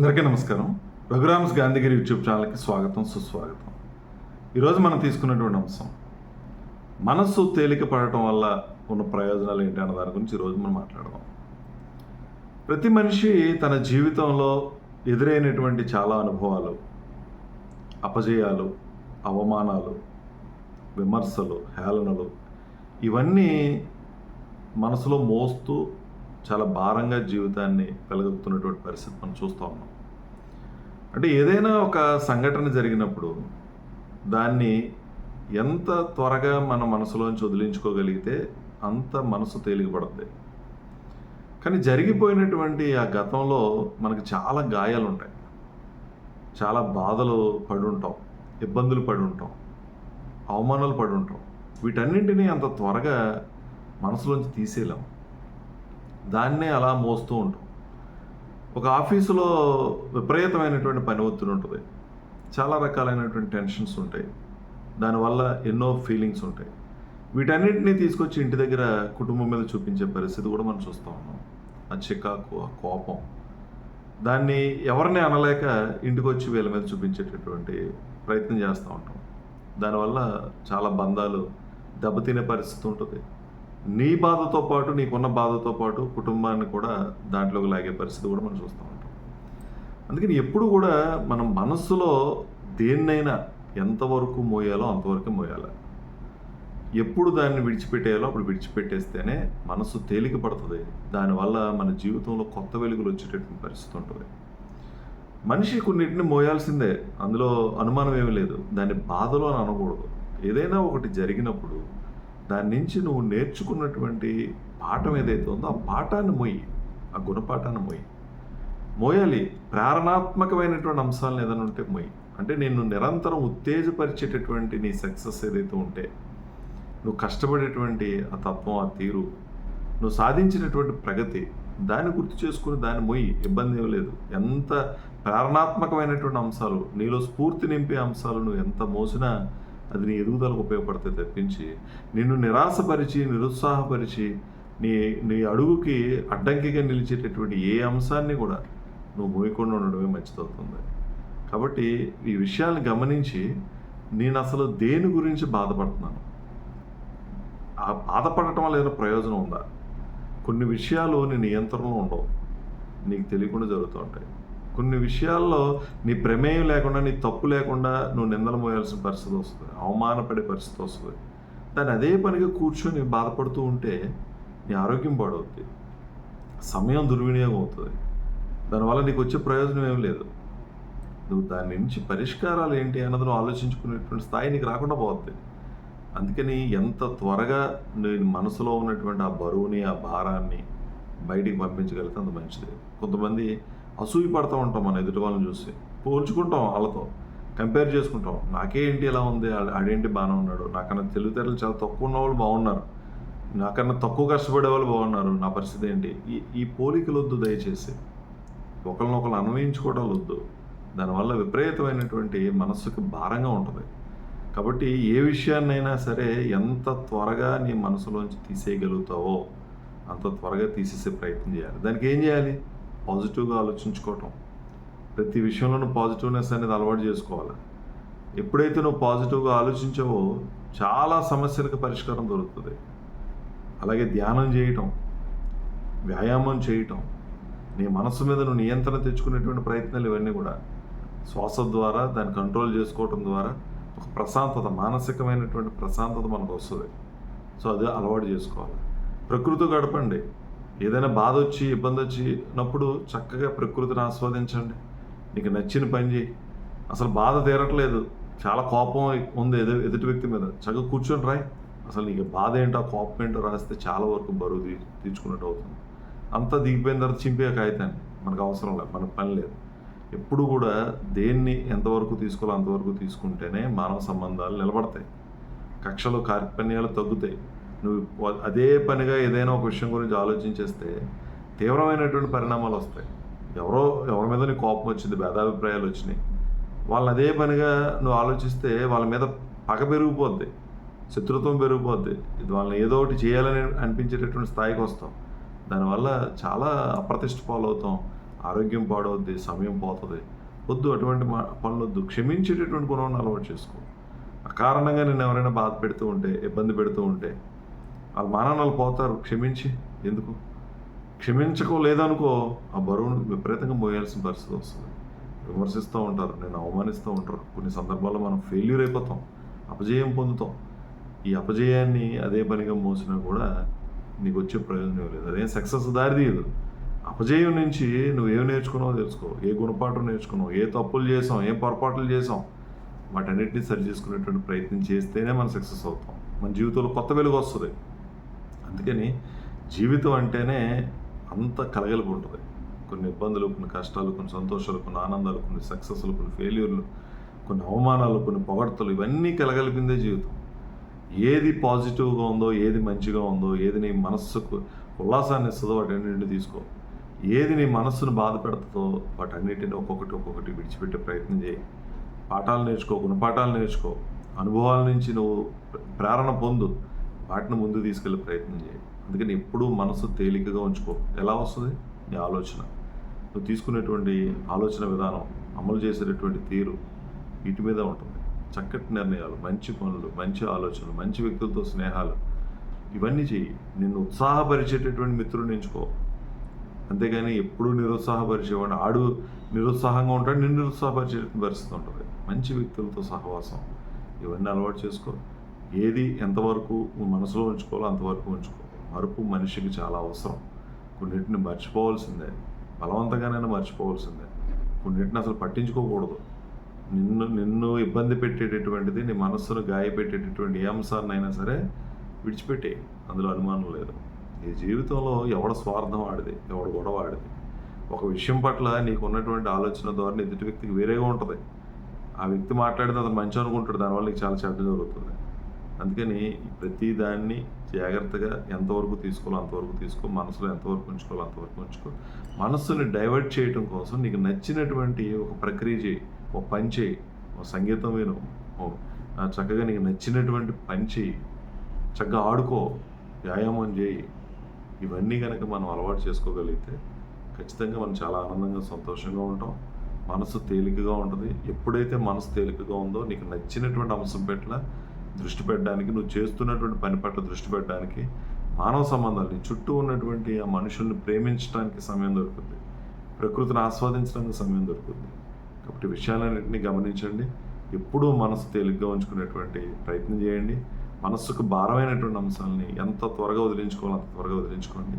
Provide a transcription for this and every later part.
అందరికీ నమస్కారం. రఘురామ్స్ గాంధీగిరి యూట్యూబ్ ఛానల్కి స్వాగతం సుస్వాగతం. ఈరోజు మనం తీసుకున్నటువంటి అంశం మనస్సు తేలిక పడటం వల్ల ఉన్న ప్రయోజనాలు ఏంటి అన్న దాని గురించి ఈరోజు మనం మాట్లాడదాం. ప్రతి మనిషి తన జీవితంలో ఎదురైనటువంటి చాలా అనుభవాలు అపజయాలు అవమానాలు విమర్శలు హేళనలు ఇవన్నీ మనసులో మోస్తూ చాలా భారంగా జీవితాన్ని వెలగొక్కుతున్నటువంటి పరిస్థితి మనం చూస్తూ ఉన్నాం. అంటే ఏదైనా ఒక సంఘటన జరిగినప్పుడు దాన్ని ఎంత త్వరగా మన మనసులోంచి వదిలించుకోగలిగితే అంత మనసు తేలికపడుతుంది కానీ జరిగిపోయినటువంటి ఆ గతంలో మనకి చాలా గాయాలు ఉంటాయి చాలా బాధలు పడి ఉంటాం ఇబ్బందులు పడి ఉంటాం అవమానాలు పడి ఉంటాం వీటన్నింటినీ అంత త్వరగా మనసులోంచి తీసేయలేం. దాన్నే అలా మోస్తూ ఉంటాం. ఒక ఆఫీసులో విపరీతమైనటువంటి పని ఒత్తిడి ఉంటుంది చాలా రకాలైనటువంటి టెన్షన్స్ ఉంటాయి. దానివల్ల ఎన్నో ఫీలింగ్స్ ఉంటాయి. వీటన్నిటిని తీసుకొచ్చి ఇంటి దగ్గర కుటుంబం మీద చూపించే పరిస్థితి కూడా మనం చూస్తూ ఉన్నాం. ఆ చికాకు ఆ కోపం. దాన్ని ఎవరిని అనలేక ఇంటికి వచ్చి వీళ్ళ మీద చూపించేటటువంటి ప్రయత్నం చేస్తూ ఉంటాం. దానివల్ల చాలా బంధాలు దెబ్బతినే పరిస్థితి ఉంటుంది. నీ బాధతో పాటు నీకున్న బాధతో పాటు కుటుంబాన్ని కూడా దాంట్లోకి లాగే పరిస్థితి కూడా మనం చూస్తూ ఉంటాం. అందుకని ఎప్పుడు కూడా మనం మనస్సులో దేన్నైనా ఎంతవరకు మోయాలో అంతవరకు మోయాలి. ఎప్పుడు దాన్ని విడిచిపెట్టేయాలో అప్పుడు విడిచిపెట్టేస్తేనే మనసు తేలిక పడుతుంది. దానివల్ల మన జీవితంలో కొత్త వెలుగులు వచ్చేటటువంటి పరిస్థితి ఉంటుంది. మనిషి కొన్నిటిని మోయాల్సిందే. అందులో అనుమానం ఏమీ లేదు. దాన్ని బాధలో అని అనకూడదు. ఏదైనా ఒకటి జరిగినప్పుడు దాని నుంచి నువ్వు నేర్చుకున్నటువంటి పాఠం ఏదైతే ఉందో ఆ పాఠాన్ని మొయ్యి. ఆ గుణపాఠాన్ని మొయ్యి. మోయాలి ప్రేరణాత్మకమైనటువంటి అంశాలను ఏదైనా ఉంటే మొయ్యి. అంటే నేను నిరంతరం ఉత్తేజపరిచేటటువంటి నీ సక్సెస్ ఏదైతే ఉంటే నువ్వు కష్టపడేటువంటి ఆ తత్వం ఆ తీరు నువ్వు సాధించినటువంటి ప్రగతి దాన్ని గుర్తు చేసుకుని దాన్ని మొయ్యి. ఇబ్బంది ఏం లేదు. ఎంత ప్రేరణాత్మకమైనటువంటి అంశాలు నీలో స్ఫూర్తి నింపే అంశాలు నువ్వు ఎంత మోసినా అది నీ ఎదుగుదలకు ఉపయోగపడితే తప్పించి నిన్ను నిరాశపరిచి నిరుత్సాహపరిచి నీ నీ అడుగుకి అడ్డంకిగా నిలిచేటటువంటి ఏ అంశాన్ని కూడా నువ్వు మోయకుండా ఉండడమే మంచిదవుతుంది. కాబట్టి ఈ విషయాన్ని గమనించి నేను అసలు దేని గురించి బాధపడుతున్నాను? ఆ బాధపడటం వల్ల ఏదైనా ప్రయోజనం ఉందా? కొన్ని విషయాలు నీ నియంత్రణలో ఉండవు. నీకు తెలియకుండా జరుగుతూ ఉంటాయి. కొన్ని విషయాల్లో నీ ప్రమేయం లేకుండా నీ తప్పు లేకుండా నువ్వు నిందలు మోయాల్సిన పరిస్థితి వస్తుంది. అవమానపడే పరిస్థితి వస్తుంది. దాన్ని అదే పనిగా కూర్చొని బాధపడుతూ ఉంటే నీ ఆరోగ్యం పాడవుతుంది సమయం దుర్వినియోగం అవుతుంది. దానివల్ల నీకు వచ్చే ప్రయోజనం ఏం లేదు. నువ్వు దాని నుంచి పరిష్కారాలు ఏంటి అన్నది నువ్వు ఆలోచించుకునేటువంటి స్థాయి నీకు రాకుండా పోతుంది అందుకని ఎంత త్వరగా నీ మనసులో ఉన్నటువంటి ఆ బరువుని ఆ భారాన్ని బయటికి పంపించగలిగితే అంత మంచిది. కొంతమంది అసూయ పడుతూ ఉంటాం మన ఎదుటి వాళ్ళని చూసి. పోల్చుకుంటాం వాళ్ళతో. కంపేర్ చేసుకుంటాం. నాకే ఏంటి ఎలా ఉంది? ఆడేంటి బాగానే ఉన్నాడు? నాకన్నా తెలివితేటలు చాలా తక్కువ ఉన్న వాళ్ళు బాగున్నారు. నాకన్నా తక్కువ కష్టపడే వాళ్ళు బాగున్నారు. నా పరిస్థితి ఏంటి? ఈ ఈ పోలికలు వద్దు దయచేసి. ఒకరినొకరు అన్వయించుకోవడం వద్దు. దానివల్ల విపరీతమైనటువంటి మనస్సుకు భారంగా ఉంటుంది. కాబట్టి ఏ విషయాన్నైనా సరే ఎంత త్వరగా నీ మనసులోంచి తీసేయగలుగుతావో అంత త్వరగా తీసేసే ప్రయత్నం చేయాలి. దానికి ఏం చేయాలి? పాజిటివ్గా ఆలోచించుకోవటం. ప్రతి విషయంలోనూ పాజిటివ్నెస్ అనేది అలవాటు చేసుకోవాలి. ఎప్పుడైతే నువ్వు పాజిటివ్గా ఆలోచించావో చాలా సమస్యలకు పరిష్కారం దొరుకుతుంది. అలాగే ధ్యానం చేయటం వ్యాయామం చేయటం నీ మనసు మీద నువ్వు నియంత్రణ తెచ్చుకునేటువంటి ప్రయత్నాలు ఇవన్నీ కూడా శ్వాస ద్వారా దాన్ని కంట్రోల్ చేసుకోవటం ద్వారా ఒక ప్రశాంతత మానసికమైనటువంటి ప్రశాంతత మనకు వస్తుంది. సో అది అలవాటు చేసుకోవాలి. ప్రకృతి గడపండి. ఏదైనా బాధ వచ్చి ఇబ్బంది వచ్చినప్పుడు చక్కగా ప్రకృతిని ఆస్వాదించండి. నీకు నచ్చిన పని చేయి. అసలు బాధ తీరట్లేదు. చాలా కోపం ఉంది ఎదు ఎదుటి వ్యక్తి మీద. చక్కగా కూర్చొని రాయి. అసలు నీకు బాధ ఏంటో కోపం ఏంటో రాస్తే చాలా వరకు బరువు తీ తీర్చుకున్నట్టు అవుతుంది. అంతా దిగిపోయిన తర్వాత చింపే కాగితాన్ని. మనకు అవసరం లేదు. మనకు పని లేదు. ఎప్పుడు కూడా దేన్ని ఎంతవరకు తీసుకోవాలో అంతవరకు తీసుకుంటేనే మానవ సంబంధాలు నిలబడతాయి. కక్షలు కార్పణ్యాలు తగ్గుతాయి. నువ్వు అదే పనిగా ఏదైనా ఒక విషయం గురించి ఆలోచించేస్తే తీవ్రమైనటువంటి పరిణామాలు వస్తాయి. ఎవరో ఎవరి మీద నీ కోపం వచ్చింది భేదాభిప్రాయాలు వచ్చినాయి. వాళ్ళని అదే పనిగా నువ్వు ఆలోచిస్తే వాళ్ళ మీద పగ పెరిగిపోద్ది శత్రుత్వం పెరిగిపోద్ది. ఇది వాళ్ళని ఏదో ఒకటి చేయాలని అనిపించేటటువంటి స్థాయికి వస్తాం. దానివల్ల చాలా అప్రతిష్ట పాలవుతాం. ఆరోగ్యం పాడవద్ది సమయం పోతుంది. వద్దు అటువంటి పనులొద్దు క్షమించేటటువంటి గుణాన్ని అలవాటు చేసుకో. అకారణంగా నేను ఎవరైనా బాధ పెడుతూ ఉంటే ఇబ్బంది పెడుతూ ఉంటే వాళ్ళ మానవాళ్ళు పోతారు క్షమించి. ఎందుకు? క్షమించకో లేదనుకో ఆ బరువును విపరీతంగా మోయాల్సిన పరిస్థితి వస్తుంది. విమర్శిస్తూ ఉంటారు నేను అవమానిస్తూ ఉంటారు. కొన్ని సందర్భాల్లో మనం ఫెయిల్యూర్ అయిపోతాం అపజయం పొందుతాం. ఈ అపజయాన్ని అదే పనిగా మోసినా కూడా నీకు వచ్చే ప్రయోజనం లేదు. అదేం సక్సెస్ దారి తీయదు. అపజయం నుంచి నువ్వు ఏం నేర్చుకున్నావో తెలుసుకో. ఏ గుణపాఠం నేర్చుకున్నావు? ఏ తప్పులు చేసాం? ఏ పొరపాట్లు చేసాం? వాటన్నిటిని సరి చేసుకునేటువంటి ప్రయత్నం చేస్తేనే మనం సక్సెస్ అవుతాం. మన జీవితంలో కొత్త వెలుగు వస్తుంది. అందుకని జీవితం అంటేనే అంత కలగలుపు ఉంటుంది కొన్ని ఇబ్బందులు కొన్ని కష్టాలు కొన్ని సంతోషాలు కొన్ని ఆనందాలు కొన్ని సక్సెస్లు కొన్ని ఫెయిల్యూర్లు కొన్ని అవమానాలు కొన్ని పొగడతలు ఇవన్నీ కలగలిపిందే జీవితం. ఏది పాజిటివ్గా ఉందో ఏది మంచిగా ఉందో ఏది నీ మనస్సుకు ఉల్లాసాన్ని ఇస్తుందో వాటన్నింటిని తీసుకో. ఏది నీ మనస్సును బాధ పెడుతుందో వాటన్నిటిని ఒక్కొక్కటి ఒక్కొక్కటి విడిచిపెట్టే ప్రయత్నం చేయి. పాఠాలు నేర్చుకో గుణపాఠాలు నేర్చుకో. అనుభవాల నుంచి నువ్వు ప్రేరణ పొందు. వాటిని ముందు తీసుకెళ్ళే ప్రయత్నం చేయి. అందుకని ఎప్పుడూ మనసు తేలికగా ఉంచుకో. ఎలా వస్తుంది? నీ ఆలోచన. నువ్వు తీసుకునేటువంటి ఆలోచన విధానం అమలు చేసేటటువంటి తీరు వీటి మీద ఉంటుంది. చక్కటి నిర్ణయాలు మంచి పనులు మంచి ఆలోచనలు మంచి వ్యక్తులతో స్నేహాలు ఇవన్నీ చెయ్యి నిన్ను ఉత్సాహపరిచేటటువంటి మిత్రుడిని ఎంచుకో. అంతేగాని ఎప్పుడూ నిరుత్సాహపరిచేవాడు ఆడు నిరుత్సాహంగా ఉంటాడు నిన్ను నిరుత్సాహపరిచే పరిస్థితి ఉంటుంది. మంచి వ్యక్తులతో సహవాసం. ఇవన్నీ అలవాటు చేసుకో. ఏది ఎంతవరకు నువ్వు మనసులో ఉంచుకోవాలో అంతవరకు ఉంచుకో. మరుపు మనిషికి చాలా అవసరం. కొన్నిటిని మర్చిపోవాల్సిందే. బలవంతంగానైనా మర్చిపోవాల్సిందే. కొన్నిటిని అసలు పట్టించుకోకూడదు. నిన్ను నిన్ను ఇబ్బంది పెట్టేటటువంటిది నీ మనస్సును గాయపెట్టేటటువంటి ఏ అంశాన్నైనా సరే విడిచిపెట్టే అందులో అనుమానం లేదు. ఈ జీవితంలో ఎవడ స్వార్థం ఆడిది? ఎవడ గొడవ ఆడిది? ఒక విషయం పట్ల నీకు ఉన్నటువంటి ఆలోచన ద్వారా ఎదుటి వ్యక్తికి వేరేగా ఉంటుంది. ఆ వ్యక్తి మాట్లాడితే అతను మంచి అనుకుంటాడు దానివల్ల నీకు చాలా చెడ్డ జరుగుతుంది. అందుకని ప్రతిదాన్ని జాగ్రత్తగా ఎంతవరకు తీసుకోవాలో అంతవరకు తీసుకో మనసులో ఎంతవరకు ఉంచుకోవాలో అంతవరకు ఉంచుకో. మనస్సుని డైవర్ట్ చేయడం కోసం నీకు నచ్చినటువంటి ఒక ప్రక్రియ చేయి ఒక పని చేయి ఒక సంగీతం విను ఓ, చక్కగా నీకు నచ్చినటువంటి పని చేయి చక్కగా ఆడుకో వ్యాయామం చేయి. ఇవన్నీ కనుక మనం అలవాటు చేసుకోగలిగితే ఖచ్చితంగా మనం చాలా ఆనందంగా సంతోషంగా ఉంటాం. మనసు తేలికగా ఉంటుంది. ఎప్పుడైతే మనసు తేలికగా ఉందో నీకు నచ్చినటువంటి అంశం పట్ల దృష్టి పెట్టడానికి నువ్వు చేస్తున్నటువంటి పని పట్ల దృష్టి పెట్టడానికి మానవ సంబంధాలు నీ చుట్టూ ఉన్నటువంటి ఆ మనుషుల్ని ప్రేమించడానికి సమయం దొరుకుతుంది ప్రకృతిని ఆస్వాదించడానికి సమయం దొరుకుతుంది కాబట్టి విషయాలన్నింటినీ గమనించండి. ఎప్పుడూ మనసు తేలిగ్గా ఉంచుకునేటువంటి ప్రయత్నం చేయండి. మనస్సుకు భారమైనటువంటి అంశాలని ఎంత త్వరగా వదిలించుకోవాలో అంత త్వరగా వదిలించుకోండి.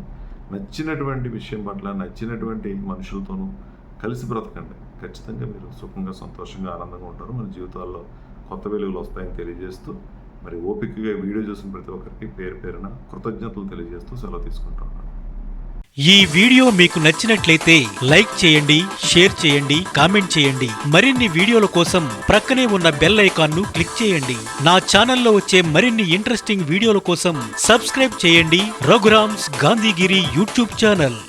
నచ్చినటువంటి విషయం పట్ల నచ్చినటువంటి మనుషులతోనూ కలిసి బ్రతకండి. ఖచ్చితంగా మీరు సుఖంగా సంతోషంగా ఆనందంగా ఉంటారు. మన జీవితాల్లో కొత్త వెలుగులు వస్తాయని తెలియజేస్తూ మరి ఓపికగా వీడియో చూసిన ప్రతి ఒక్కరికి పేరు పేరున కృతజ్ఞతలు తెలియజేస్తూ సెలవు తీసుకుంటున్నాను ఈ వీడియో మీకు నచ్చినట్లయితే లైక్ చేయండి షేర్ చేయండి కామెంట్ చేయండి. మరిన్ని వీడియోల కోసం ప్రక్కనే ఉన్న బెల్ ఐకాన్ను క్లిక్ చేయండి. నా ఛానల్లో వచ్చే మరిన్ని ఇంట్రెస్టింగ్ వీడియోల కోసం సబ్స్క్రైబ్ చేయండి. Raghuram's Gandhigiri YouTube channel.